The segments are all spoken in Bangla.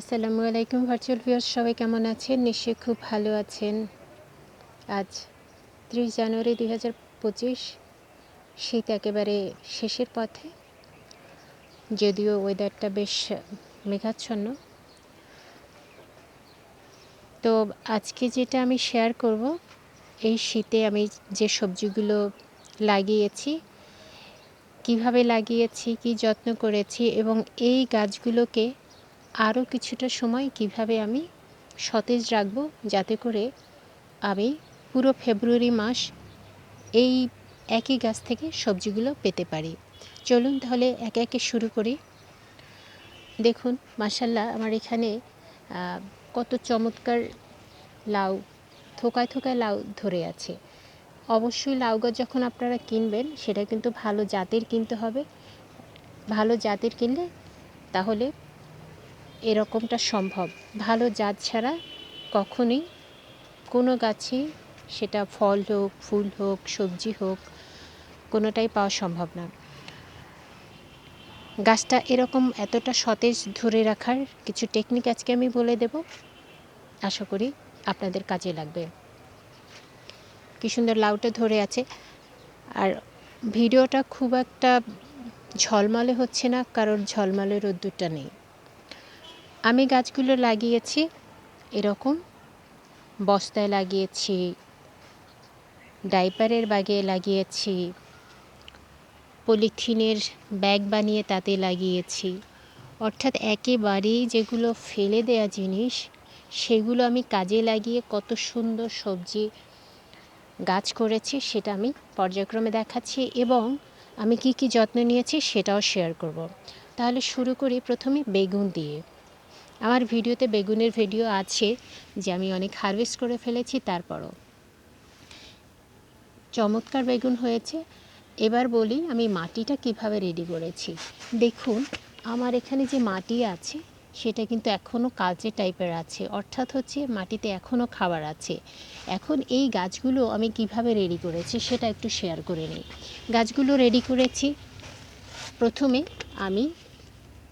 আসসালামু আলাইকুম ভার্চুয়াল ভিউয়ার্স সবাই কেমন আছেন? নিশ্চয়ই খুব ভালো আছেন। আজ ত্রিশ জানুয়ারি দুই হাজার পঁচিশ, শীত একেবারে শেষের পথে। যদিও ওয়েদারটা বেশ মেঘাচ্ছন্ন। তো আজকে যেটা আমি শেয়ার করব, এই শীতে আমি যে সবজিগুলো লাগিয়েছি, কীভাবে লাগিয়েছি, কি যত্ন করেছি এবং এই গাছগুলোকে আরও কিছুটা সময় কীভাবে আমি সতেজ রাখব যাতে করে আমি পুরো ফেব্রুয়ারি মাস এই একই গাছ থেকে সবজিগুলো পেতে পারি। চলুন তাহলে একে একে শুরু করি। দেখুন মাসাল্লাহ আমার এখানে কত চমৎকার লাউ, থোকায় থোকায় লাউ ধরে আছে। অবশ্যই লাউ গাছ যখন আপনারা কিনবেন, সেটা কিন্তু ভালো জাতের কিনতে হবে। ভালো জাতের কিনলে তাহলে এরকমটা সম্ভব। ভালো জাত ছাড়া কখনোই কোনো গাছে সেটা ফল হোক, ফুল হোক, সবজি হোক, কোনোটাই পাওয়া সম্ভব না। গাছটা এরকম এতটা সতেজ ধরে রাখার কিছু টেকনিক আজকে আমি বলে দেব। আশা করি আপনাদের কাজে লাগবে। কি সুন্দর লাউটা ধরে আছে। আর ভিডিওটা খুব একটা ঝলমলে হচ্ছে না, কারণ ঝলমলে রোদ্দুরটা নেই। আমি গাছগুলো লাগিয়েছি, এরকম বস্তায় লাগিয়েছি, ডাইপারের বাগে লাগিয়েছি, পলিথিনের ব্যাগ বানিয়ে তাতে লাগিয়েছি। অর্থাৎ একেবারেই যেগুলো ফেলে দেয়া জিনিস, সেগুলো আমি কাজে লাগিয়ে কত সুন্দর সবজি গাছ করেছি, সেটা আমি পর্যায়ক্রমে দেখাচ্ছি এবং আমি কি কি যত্ন নিয়েছি সেটাও শেয়ার করব। তাহলে শুরু করি প্রথমে বেগুন দিয়ে। আমার ভিডিওতে বেগুনের ভিডিও আছে যে আমি অনেক হারভেস্ট করে ফেলেছি, তারপরও। চমৎকার বেগুন হয়েছে। এবার বলি আমি মাটিটা কীভাবে রেডি করেছি। দেখুন, আমার এখানে যে মাটি আছে, সেটা কিন্তু এখনও কালচে টাইপের আছে। অর্থাৎ হচ্ছে মাটিতে এখনও খাবার আছে। এখন এই গাছগুলো আমি কীভাবে রেডি করেছি সেটা একটু শেয়ার করে নিই। গাছগুলো রেডি করেছি। প্রথমে আমি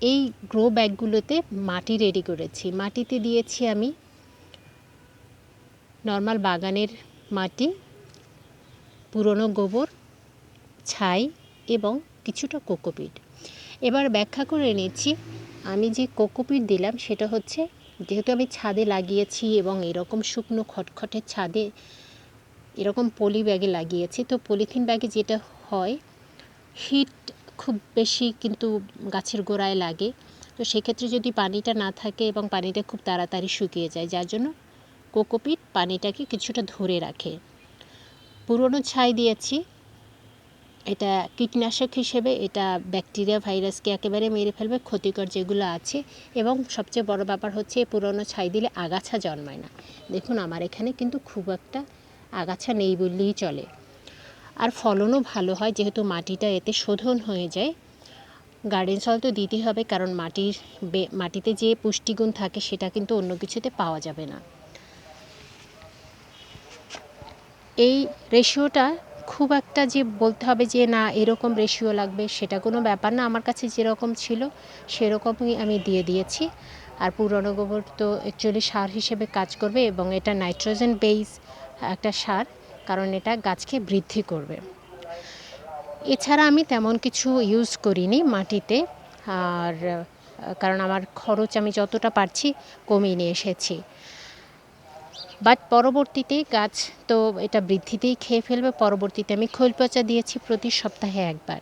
এই গ্রো ব্যাগগুলোতে মাটি রেডি করেছি। মাটিতে দিয়েছি আমি নর্মাল বাগানের মাটি, পুরনো গোবর, ছাই এবং কিছুটা কোকোপিট। এবার ব্যাখ্যা করে নিচ্ছি, আমি যে কোকোপিট দিলাম সেটা হচ্ছে যেহেতু আমি ছাদে লাগিয়েছি এবং এরকম শুকনো খটখটের ছাদে এরকম পলি ব্যাগে লাগিয়েছি, তো পলিথিন ব্যাগে যেটা হয়, হিট খুব বেশি কিন্তু গাছের গোড়ায় লাগে। তো সেক্ষেত্রে যদি পানিটা না থাকে এবং পানিটা খুব তাড়াতাড়ি শুকিয়ে যায়, যার জন্য কোকোপিট পানিটাকে কিছুটা ধরে রাখে। পুরনো ছাই দিয়েছি। এটা কীটনাশক হিসেবে, এটা ব্যাকটেরিয়া, ভাইরাসকে একেবারে মেরে ফেলবে, ক্ষতিকর যেগুলো আছে। এবং সবচেয়ে বড় ব্যাপার হচ্ছে পুরনো ছাই দিলে আগাছা জন্মায় না। দেখুন, আমার এখানে কিন্তু খুব একটা আগাছা নেই বললেই চলে। আর ফলনও ভালো হয়, যেহেতু মাটিটা এতে শোধন হয়ে যায়। গার্ডেন সল তো দিতেই হবে, কারণ মাটির মাটিতে যে পুষ্টিগুণ থাকে, সেটা কিন্তু অন্য কিছুতে পাওয়া যাবে না। এই রেশিওটা খুব একটা যে বলতে হবে যে, না, এরকম রেশিও লাগবে, সেটা কোনো ব্যাপার না। আমার কাছে যেরকম ছিল, সেরকমই আমি দিয়ে দিয়েছি। আর পুরনো গোবর তো অ্যাকচুয়ালি সার হিসেবে কাজ করবে, এবং এটা নাইট্রোজেন বেস একটা সার। কারণ এটা গাছকে বৃদ্ধি করবে। এছাড়া আমি তেমন কিছু ইউজ করিনি মাটিতে, আর কারণ আমার খরচ আমি যতটা পারছি কমিয়ে নিয়ে এসেছি। বাট পরবর্তীতে গাছ তো এটা বৃদ্ধিতেই খেয়ে ফেলবে, পরবর্তীতে আমি খোল পচা দিয়েছি প্রতি সপ্তাহে একবার।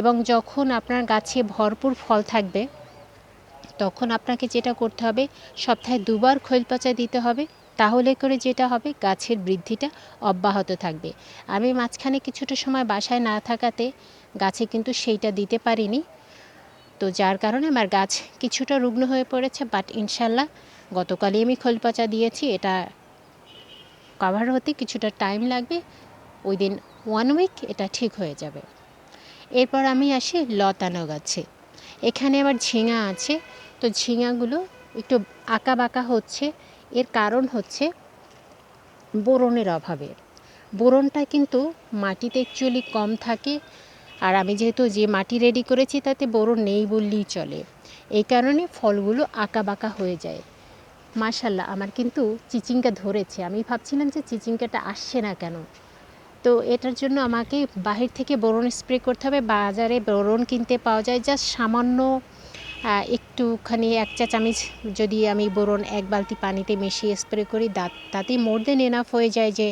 এবং যখন আপনার গাছে ভরপুর ফল থাকবে, তখন আপনাকে যেটা করতে হবে, সপ্তাহে দুবার খৈল পচা দিতে হবে। তাহলে করে যেটা হবে, গাছের বৃদ্ধিটা অব্যাহত থাকবে। আমি মাঝখানে কিছুটা সময় বাসায় না থাকাতে গাছে কিন্তু সেইটা দিতে পারিনি। তো যার কারণে আমার গাছ কিছুটা রুগ্ন হয়ে পড়েছে বাট ইনশাল্লাহ গতকালই আমি খোল পচা দিয়েছি, এটা কভার হতে কিছুটা টাইম লাগবে ওই দিন ওয়ান উইক এটা ঠিক হয়ে যাবে। এরপর আমি আসি লতানো গাছে। এখানে আবার ঝিঙা আছে, তো ঝিঙাগুলো একটু আঁকা বাঁকা হচ্ছে এর কারণ হচ্ছে বোরনের অভাবে। বোরনটা কিন্তু মাটিতে অ্যাকচুয়ালি কম থাকে আর আমি যেহেতু যে মাটি রেডি করেছি তাতে বোরন নেই বললেই চলে। এই কারণে ফলগুলো আঁকা বাঁকা হয়ে যায়। মাশাল্লাহ আমার কিন্তু চিচিঙ্গা ধরেছে। আমি ভাবছিলাম যে চিচিঙ্গাটা আসছে না কেন? তো এটার জন্য আমাকে বাহির থেকে বোরন স্প্রে করতে হবে। বাজারে বোরন কিনতে পাওয়া যায়। জাস্ট সামান্য একটুখানি এক চা চামচ যদি আমি বোরন এক বালতি পানিতে মিশিয়ে স্প্রে করি তা- তাতেই মোর দেন এনাফ হয়ে যায় যে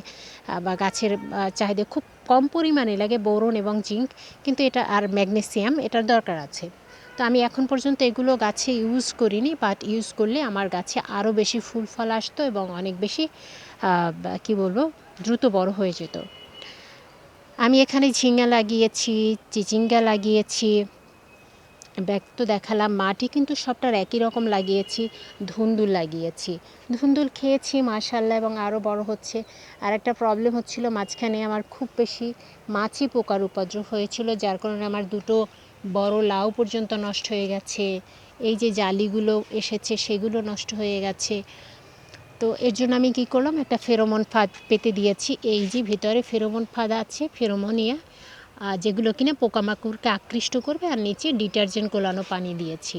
বা গাছের চাহিদা খুব কম পরিমাণে লাগে বোরন এবং জিঙ্ক, কিন্তু এটা আর ম্যাগনেসিয়াম এটার দরকার আছে। তো আমি এখন পর্যন্ত এগুলো গাছে ইউজ করিনি বাট ইউজ করলে আমার গাছে আরও বেশি ফুল ফল আসতো এবং অনেক বেশি কি বলব, দ্রুত বড় হয়ে যেত। আমি এখানে ঝিঙ্গা লাগিয়েছি, চিচিঙ্গা লাগিয়েছি ব্যাগ তো দেখালাম মাটি, কিন্তু সবটার একই রকম লাগিয়েছি, ধুন্দুল লাগিয়েছি। ধুন্দুল খেয়েছি মাশাল্লাহ এবং আরও বড় হচ্ছে। আর একটা প্রবলেম হচ্ছিল মাঝখানে আমার খুব বেশি মাছি পোকার উপদ্রব হয়েছিল, যার কারণে আমার দুটো বড় লাউ পর্যন্ত নষ্ট হয়ে গেছে। এই যে জালিগুলো এসেছে, সেগুলো নষ্ট হয়ে গেছে। তো এর জন্য আমি কী করলাম, একটা ফেরোমন ফাঁদ পেতে দিয়েছি। এই যে ভিতরে ফেরোমন ফাঁদ আছে, ফেরোমোনিয়া যেগুলো কিনা পোকামাকড়কে আকৃষ্ট করবে আর নিচে ডিটারজেন্ট গোলানো পানি দিয়েছি।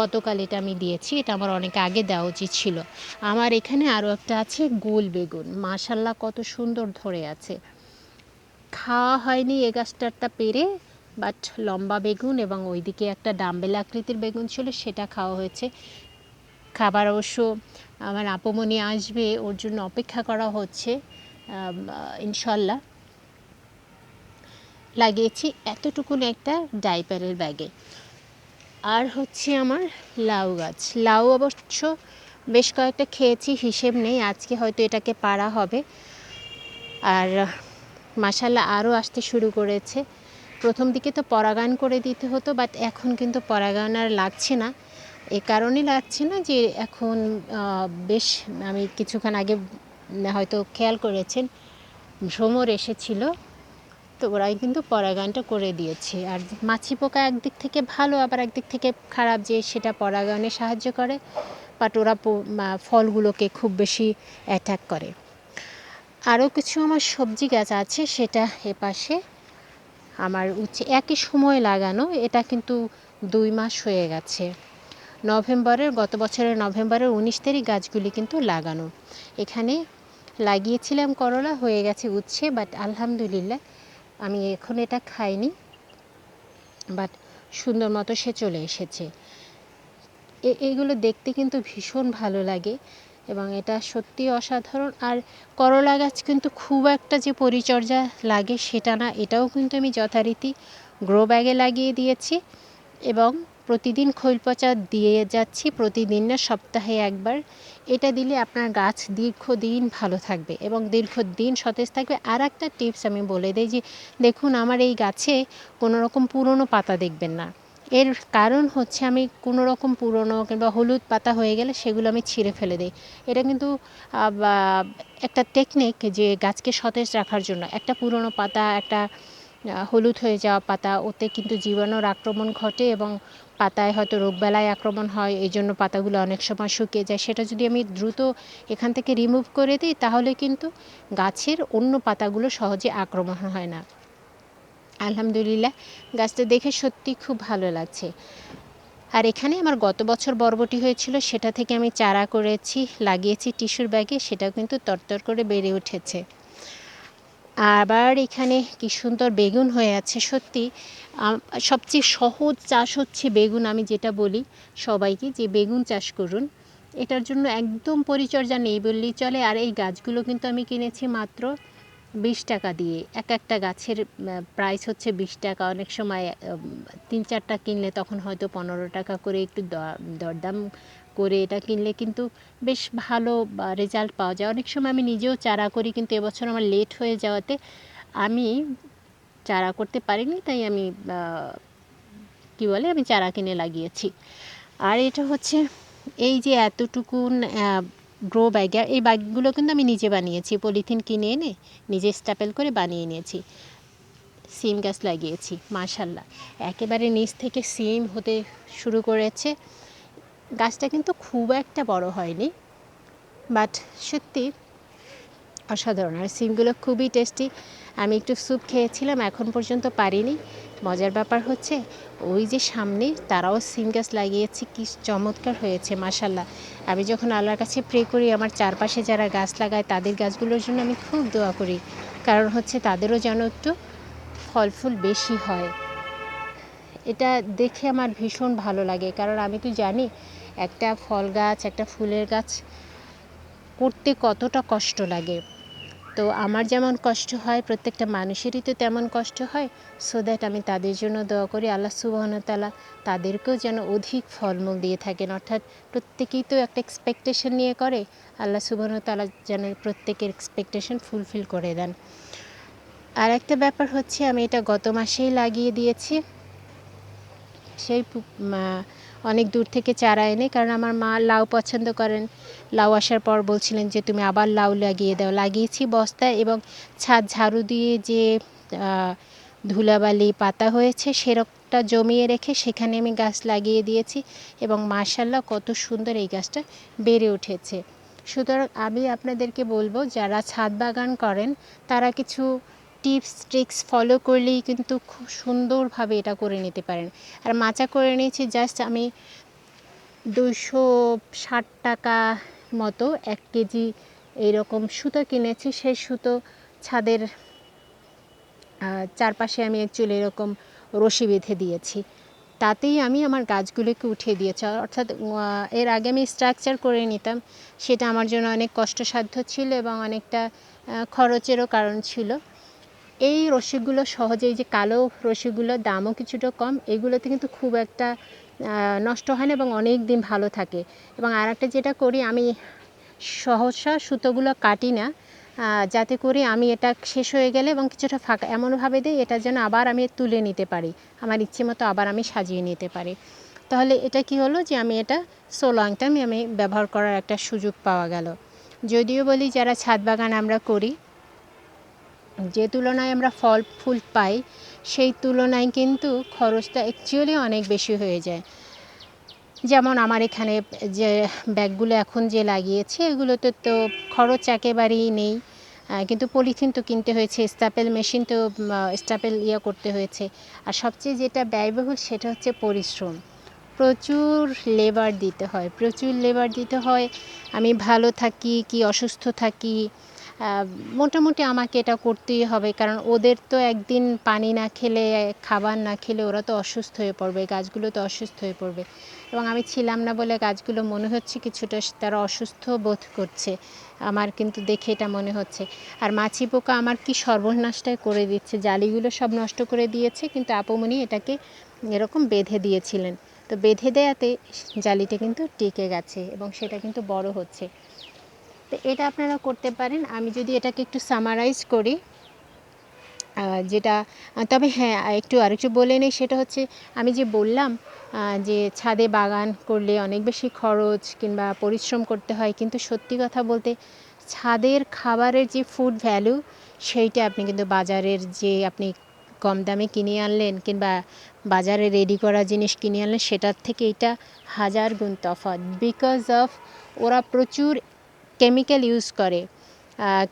গতকাল এটা আমি দিয়েছি, এটা আমার অনেক আগে দেওয়া উচিত ছিল। আমার এখানে আরও একটা আছে গোল বেগুন। মাশাল্লাহ কত সুন্দর ধরে আছে। খাওয়া হয়নি এ গাছটারটা পেরে, বাট লম্বা বেগুন এবং ওইদিকে একটা ডাম্বেল আকৃতির বেগুন ছিল, সেটা খাওয়া হয়েছে। খাবার অবশ্য আমার আপমনি আসবে, ওর জন্য অপেক্ষা করা হচ্ছে। ইনশাল্লাহ। লাগিয়েছি এতটুকুন একটা ডাইপারের ব্যাগে। আর হচ্ছে আমার লাউ গাছ। লাউ অবশ্য বেশ কয়েকটা খেয়েছি, হিসেব নেই, আজকে হয়তো এটাকে পাড়া হবে। আর মাসাল্লাহ আরও আসতে শুরু করেছে। প্রথম দিকে তো পরাগায়ন করে দিতে হতো, বাট এখন কিন্তু পরাগায়ন আর লাগছে না। এ কারণে লাগছে না যে এখন বেশ আমি কিছুক্ষণ আগে হয়তো খেয়াল করেছেন, ভ্রমর এসেছিল। তো ওরাই কিন্তু পরাগায়নটা করে দিয়েছে। আর মাছি পোকা একদিক থেকে ভালো, আবার একদিক থেকে খারাপ যে সেটা পরাগায়নে সাহায্য করে। বাট ওরা ফলগুলোকে খুব বেশি অ্যাটাক করে। আরও কিছু আমার সবজি গাছ আছে, সেটা এপাশে আমার উচ্ছে একই সময় লাগানো, এটা কিন্তু দুই মাস হয়ে গেছে। নভেম্বরের, গত বছরের নভেম্বরের উনিশ তারিখ গাছগুলি কিন্তু লাগানো। এখানে লাগিয়েছিলাম করলা, হয়ে গেছে উচ্ছে, বাট আলহামদুলিল্লাহ আমি এখন এটা খাইনি বাট সুন্দর মতো সে চলে এসেছে। এইগুলো দেখতে কিন্তু ভীষণ ভালো লাগে এবং এটা সত্যি অসাধারণ। আর করলা গাছ কিন্তু খুব একটা যে পরিচর্যা লাগে সেটা না, এটাও কিন্তু আমি যথারীতি গ্রো ব্যাগে লাগিয়ে দিয়েছি এবং প্রতিদিন খৈল পচা দিয়ে যাচ্ছি, প্রতিদিন না সপ্তাহে একবার। এটা দিলে আপনার গাছ দীর্ঘদিন ভালো থাকবে এবং দীর্ঘদিন সতেজ থাকবে। আর একটা টিপস আমি বলে দিই যে, দেখুন আমার এই গাছে কোনো রকম পুরনো পাতা দেখবেন না। এর কারণ হচ্ছে আমি কোনো রকম পুরনো কিংবা হলুদ পাতা হয়ে গেলে সেগুলো আমি ছিঁড়ে ফেলে দিই। এটা কিন্তু একটা টেকনিক যে গাছকে সতেজ রাখার জন্য। একটা পুরনো পাতা, একটা হলুদ হয়ে যাওয়া পাতা, ওতে কিন্তু জীবাণুর আক্রমণ ঘটে এবং পাতায় হয়তো রোগবালাই আক্রমণ হয়, এই জন্য পাতাগুলো অনেক সময় শুকিয়ে যায়। সেটা যদি আমি দ্রুত এখান থেকে রিমুভ করে দিই, তাহলে কিন্তু গাছের অন্য পাতাগুলো সহজে আক্রমণ হয় না। আলহামদুলিল্লাহ, গাছটা দেখে সত্যি খুব ভালো লাগছে। আর এখানে আমার গত বছর বরবটি হয়েছিল, সেটা থেকে আমি চারা করেছি, লাগিয়েছি টিস্যুর ব্যাগে, সেটাও কিন্তু তরতর করে বেড়ে উঠেছে। আবার এখানে কি সুন্দর বেগুন হয়ে আছে, সত্যি। সবচেয়ে সহজ চাষ হচ্ছে বেগুন, আমি যেটা বলি সবাইকে যে বেগুন চাষ করুন। এটার জন্য একদম পরিচর্যা নেই বললেই চলে, আর এই গাছগুলো কিন্তু আমি কিনেছি মাত্র বিশ টাকা দিয়ে। এক একটা গাছের প্রাইস হচ্ছে বিশ টাকা, অনেক সময় তিন চারটা কিনলে তখন হয়তো পনেরো টাকা করে একটু দরদাম করে এটা কিনলে কিন্তু বেশ ভালো রেজাল্ট পাওয়া যায়। অনেক সময় আমি নিজেও চারা করি, কিন্তু এবছর আমার লেট হয়ে যাওয়াতে আমি চারা করতে পারিনি, তাই আমি কি বলে, আমি চারা কিনে লাগিয়েছি। আর এটা হচ্ছে এই যে এতটুকুন গ্রো ব্যাগ এই ব্যাগগুলো কিন্তু আমি নিজে বানিয়েছি। পলিথিন কিনে এনে নিজে স্ট্যাপেল করে বানিয়ে নিয়েছি। সিম গাছ লাগিয়েছি, মাশাল্লাহ। একেবারে নিচ থেকে সিম হতে শুরু করেছে। গাছটা কিন্তু খুব একটা বড় হয়নি বাট সত্যি অসাধারণ। আর সিমগুলো খুবই টেস্টি আমি একটু স্যুপ খেয়েছিলাম, এখন পর্যন্ত পারিনি। মজার ব্যাপার হচ্ছে, ওই যে সামনে তারাও সিম গাছ লাগিয়েছে, কি চমৎকার হয়েছে মাসাল্লাহ আমি যখন আল্লাহর কাছে প্রে করি, আমার চারপাশে যারা গাছ লাগায়, তাদের গাছগুলোর জন্য আমি খুব দোয়া করি। কারণ হচ্ছে, তাদেরও যেন একটু ফল ফুল বেশি হয়। এটা দেখে আমার ভীষণ ভালো লাগে। কারণ আমি তো জানি একটা ফল গাছ, একটা ফুলের গাছ করতে কতটা কষ্ট লাগে? তো আমার যেমন কষ্ট হয়, প্রত্যেকটা মানুষেরই তো তেমন কষ্ট হয়। সো দ্যাট আমি তাদের জন্য দোয়া করি, আল্লাহ সুবাহতালা তাদেরকেও যেন অধিক ফলমূল দিয়ে থাকেন। অর্থাৎ প্রত্যেকেই তো একটা এক্সপেকটেশন নিয়ে করে, আল্লাহ সুবাহতালা যেন প্রত্যেকের এক্সপেকটেশন ফুলফিল করে দেন। আর একটা ব্যাপার হচ্ছে, আমি এটা গত মাসেই লাগিয়ে দিয়েছি। সেই অনেক দূর থেকে চারা এনে, কারণ আমার মা লাউ পছন্দ করেন। লাউ আসার পর বলছিলেন যে, তুমি আবার লাউ লাগিয়ে দাও। লাগিয়েছি বস্তায় এবং ছাদ ঝাড়ু দিয়ে যে ধুলাবালি পাতা হয়েছে সেরকটা জমিয়ে রেখে সেখানে আমি গাছ লাগিয়ে দিয়েছি এবং মাশাল্লাহ কত সুন্দর এই গাছটা বেড়ে উঠেছে। সুতরাং আমি আপনাদেরকে বলব, যারা ছাদ বাগান করেন, তারা কিছু টিপস, ট্রিক্স ফলো করলেই কিন্তু খুব সুন্দরভাবে এটা করে নিতে পারেন। আর মাচা করে নিয়েছি জাস্ট আমি দুশো ষাট টাকা মতো, এক কেজি এইরকম সুতো কিনেছি। সেই সুতো ছাদের চারপাশে আমি অ্যাকচুয়ালি এরকম রশি বেঁধে দিয়েছি। তাতেই আমি আমার গাছগুলোকে উঠিয়ে দিয়েছি। অর্থাৎ এর আগে আমি স্ট্রাকচার করে নিতাম, সেটা আমার জন্য অনেক কষ্টসাধ্য ছিল এবং অনেকটা খরচেরও কারণ ছিল। এই রশিগুলো সহজেই যে কালো রশিগুলোর দামও কিছুটা কম, এগুলোতে কিন্তু খুব একটা নষ্ট হয় না এবং অনেক দিন ভালো থাকে। এবং আর একটা যেটা করি, আমি সহসা সুতোগুলো কাটি না যাতে করে আমি এটা শেষ হয়ে গেলে এবং কিছুটা ফাঁকা, এমনভাবে দিই, এটা যেন আবার আমি তুলে নিতে পারি। আমার ইচ্ছে মতো আবার আমি সাজিয়ে নিতে পারি। তাহলে এটা কি হলো যে, আমি এটা সো লং টাইম আমি ব্যবহার করার একটা সুযোগ পাওয়া গেল। যদিও বলি, যারা ছাদ বাগান আমরা করি যে তুলনায় আমরা ফল, ফুল পাই, সেই তুলনায় কিন্তু খরচটা অ্যাকচুয়ালি অনেক বেশি হয়ে যায়। যেমন আমার এখানে যে ব্যাগগুলো এখন যে লাগিয়েছে, এগুলোতে তো খরচ একেবারেই নেই। কিন্তু পলিথিন তো কিনতে হয়েছে, স্টাপেল মেশিন তো স্টাপেল ইয়ে করতে হয়েছে। আর সবচেয়ে যেটা ব্যয়বহুল সেটা হচ্ছে পরিশ্রম। প্রচুর লেবার দিতে হয়, প্রচুর লেবার দিতে হয়। আমি ভালো থাকি কি অসুস্থ থাকি মোটামুটি আমাকে এটা করতেই হবে, কারণ ওদের তো একদিন পানি না খেলে, খাবার না খেলে ওরা তো অসুস্থ হয়ে পড়বে, গাছগুলো তো অসুস্থ হয়ে পড়বে। এবং আমি ছিলাম না বলে গাছগুলো মনে হচ্ছে কিছুটা তারা অসুস্থ বোধ করছে, আমার কিন্তু দেখে এটা মনে হচ্ছে। আর মাছি পোকা আমার কি সর্বনাশটাই করে দিচ্ছে, জালিগুলো সব নষ্ট করে দিয়েছে, কিন্তু আপুমনি এটাকে এরকম বেঁধে দিয়েছিলেন। তো বেঁধে দেয়াতে জালিটা কিন্তু টিকে গেছে এবং সেটা কিন্তু বড় হচ্ছে। তো এটা আপনারা করতে পারেন। আমি যদি এটাকে একটু সামারাইজ করি যেটা তবে হ্যাঁ একটু আরেকটু বলে নেই, সেটা হচ্ছে আমি যে বললাম যে ছাদে বাগান করলে অনেক বেশি খরচ কিংবা পরিশ্রম করতে হয়, কিন্তু সত্যি কথা বলতে ছাদের খাবারের যে ফুড ভ্যালু সেইটা আপনি কিন্তু বাজারের যে আপনি কম দামে কিনে আনলেন কিংবা বাজারে রেডি করা জিনিস কিনে আনলেন, সেটার থেকে এটা হাজার গুণ তফাৎ। বিকজ অফ ওরা প্রচুর কেমিক্যাল ইউজ করে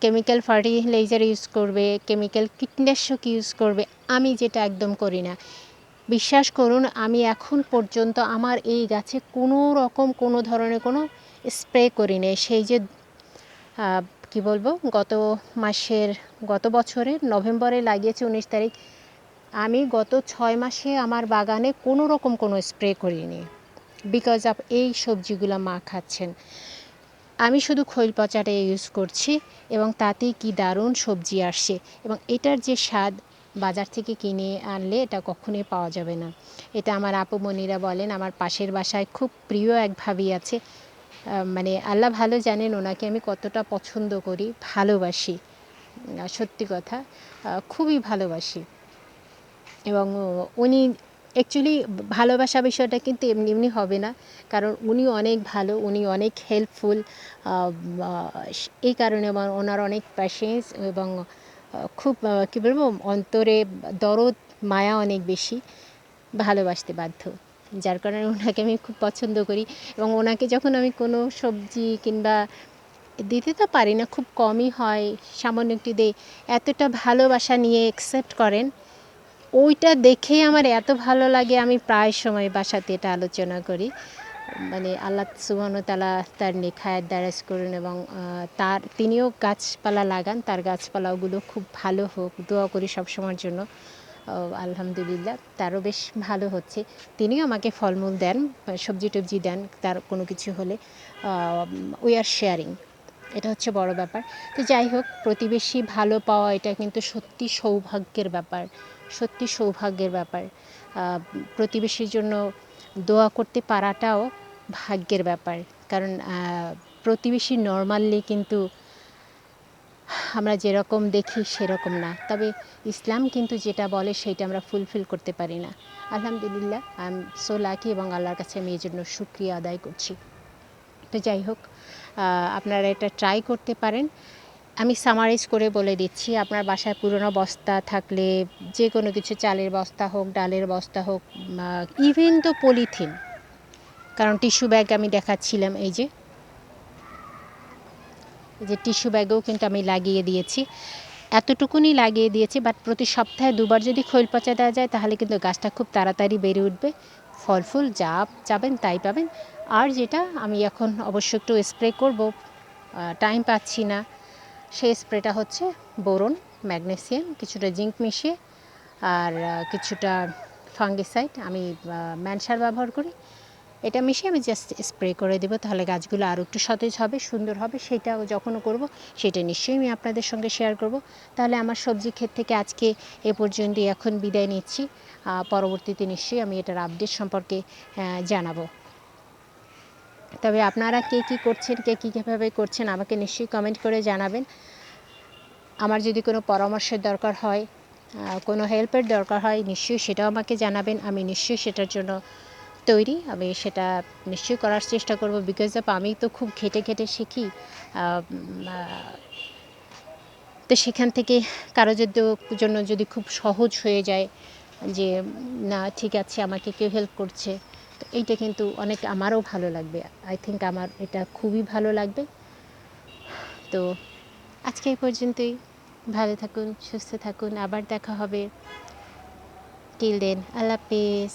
কেমিক্যাল ফার্টিলাইজার ইউজ করবে কেমিক্যাল কীটনাশক ইউজ করবে, আমি যেটা একদম করি না। বিশ্বাস করুন, আমি এখন পর্যন্ত আমার এই গাছে কোনো রকম, কোনো ধরনের কোনো স্প্রে করি নাই। সেই যে কি বলব, গত মাসের, গত বছরের নভেম্বরে লাগিয়েছি উনিশ তারিখ, আমি গত ছয় মাসে আমার বাগানে কোনো রকম কোনো স্প্রে করিনি। বিকজ অফ এই সবজিগুলো মা খাচ্ছেন। আমি শুধু খৈল পচাটা ইউজ করছি এবং তাতেই কি দারুণ সবজি আসছে এবং এটার যে স্বাদ বাজার থেকে কিনে আনলে এটা কখনোই পাওয়া যাবে না। এটা আমার আপুমণিরা বলেন, আমার পাশের বাসায় খুব প্রিয় এক ভাবি আছে। মানে আল্লাহ ভালো জানেন ওনাকে আমি কতটা পছন্দ করি, ভালোবাসি। সত্যি কথা খুবই ভালোবাসি। এবং উনি অ্যাকচুয়ালি ভালোবাসা বিষয়টা কিন্তু এমনি এমনি হবে না। কারণ উনি অনেক ভালো, উনি অনেক হেল্পফুল এই কারণে আমার, ওনার অনেক প্যাশেন্স এবং খুব কী বলব, অন্তরে দরদ, মায়া অনেক বেশি ভালোবাসতে বাধ্য। যার কারণে ওনাকে আমি খুব পছন্দ করি এবং ওনাকে যখন আমি কোনো সবজি কিংবা দিতে তো পারি না, খুব কমই হয়। সামান্য একটু দেই এতটা ভালোবাসা নিয়ে অ্যাকসেপ্ট করেন ওইটা দেখেই আমার এত ভালো লাগে, আমি প্রায় সময় বাসাতে এটা আলোচনা করি। মানে আল্লাহ সুবহানাহু তালা তার নেখায়াত দ্বারাজ করুন এবং তার, তিনিও গাছপালা লাগান, তার গাছপালাগুলো খুব ভালো হোক, দোয়া করি সবসময়ের জন্য। আলহামদুলিল্লাহ, তারও বেশ ভালো হচ্ছে। তিনিও আমাকে ফলমূল দেন সবজি টবজি দেন, তার কোনো কিছু হলে উই আর শেয়ারিং এটা হচ্ছে বড় ব্যাপার। তো যাই হোক, প্রতিবেশী ভালো পাওয়া এটা কিন্তু সত্যি সৌভাগ্যের ব্যাপার। সত্যি সৌভাগ্যের ব্যাপার। প্রতিবেশীর জন্য দোয়া করতে পারাটাও ভাগ্যের ব্যাপার। কারণ প্রতিবেশী নর্মালি কিন্তু আমরা যেরকম দেখি সেরকম না। তবে ইসলাম কিন্তু যেটা বলে সেটা আমরা ফুলফিল করতে পারি না। আলহামদুলিল্লাহ আই এম সো লাকি এবং আল্লাহর কাছে আমি এই জন্য সুক্রিয়া আদায় করছি। তো যাই হোক আপনারা এটা ট্রাই করতে পারেন। আমি সামারাইজ করে বলে দিচ্ছি, আপনার বাসায় পুরনো বস্তা থাকলে যে কোনো কিছু, চালের বস্তা হোক, ডালের বস্তা হোক ইভেন তো পলিথিন কারণ টিস্যু ব্যাগ আমি দেখাচ্ছিলাম এই যে। এই যে টিস্যু ব্যাগেও কিন্তু আমি লাগিয়ে দিয়েছি। এতটুকুনি লাগিয়ে দিয়েছি বাট প্রতি সপ্তাহে দুবার যদি খৈল পচা দেওয়া যায়, তাহলে কিন্তু গাছটা খুব তাড়াতাড়ি বেড়ে উঠবে। ফল ফুল যা চাবেন তাই পাবেন। আর যেটা আমি এখন অবশ্য একটু স্প্রে করব টাইম পাচ্ছি না। সেই স্প্রেটা হচ্ছে বোরন, ম্যাগনেসিয়াম, কিছুটা জিঙ্ক মিশিয়ে আর কিছুটা ফাঙ্গিসাইড। আমি ম্যানসার ব্যবহার করি। এটা মিশিয়ে আমি জাস্ট স্প্রে করে দেবো, তাহলে গাছগুলো আরও একটু সতেজ হবে, সুন্দর হবে। সেটাও যখনও করব, সেটা নিশ্চয়ই আমি আপনাদের সঙ্গে শেয়ার করব। তাহলে আমার সবজি ক্ষেত থেকে আজকে এ পর্যন্তই এখন বিদায় নিচ্ছি। পরবর্তীতে নিশ্চয়ই আমি এটার আপডেট সম্পর্কে জানাব। তবে আপনারা কে কী করছেন, কে কী কীভাবে করছেন, আমাকে নিশ্চয়ই কমেন্ট করে জানাবেন। আমার যদি কোনো পরামর্শের দরকার হয় কোনো হেল্পের দরকার হয়, নিশ্চয়ই সেটাও আমাকে জানাবেন। আমি নিশ্চয়ই সেটার জন্য তৈরি। আমি সেটা নিশ্চয়ই করার চেষ্টা করব বিকজ অফ আমি তো খুব ঘেটে ঘেটে শিখি। তো সেখান থেকে কারও জন্য যদি খুব সহজ হয়ে যায় যে, না, ঠিক আছে, আমাকে কেউ হেল্প করছে। তো এইটা কিন্তু অনেক আমারও ভালো লাগবে। আই থিঙ্ক আমার এটা খুবই ভালো লাগবে। তো আজকে এই পর্যন্তই। ভালো থাকুন, সুস্থ থাকুন। আবার দেখা হবে। টিল দেন আল্লাহ হাফিজ।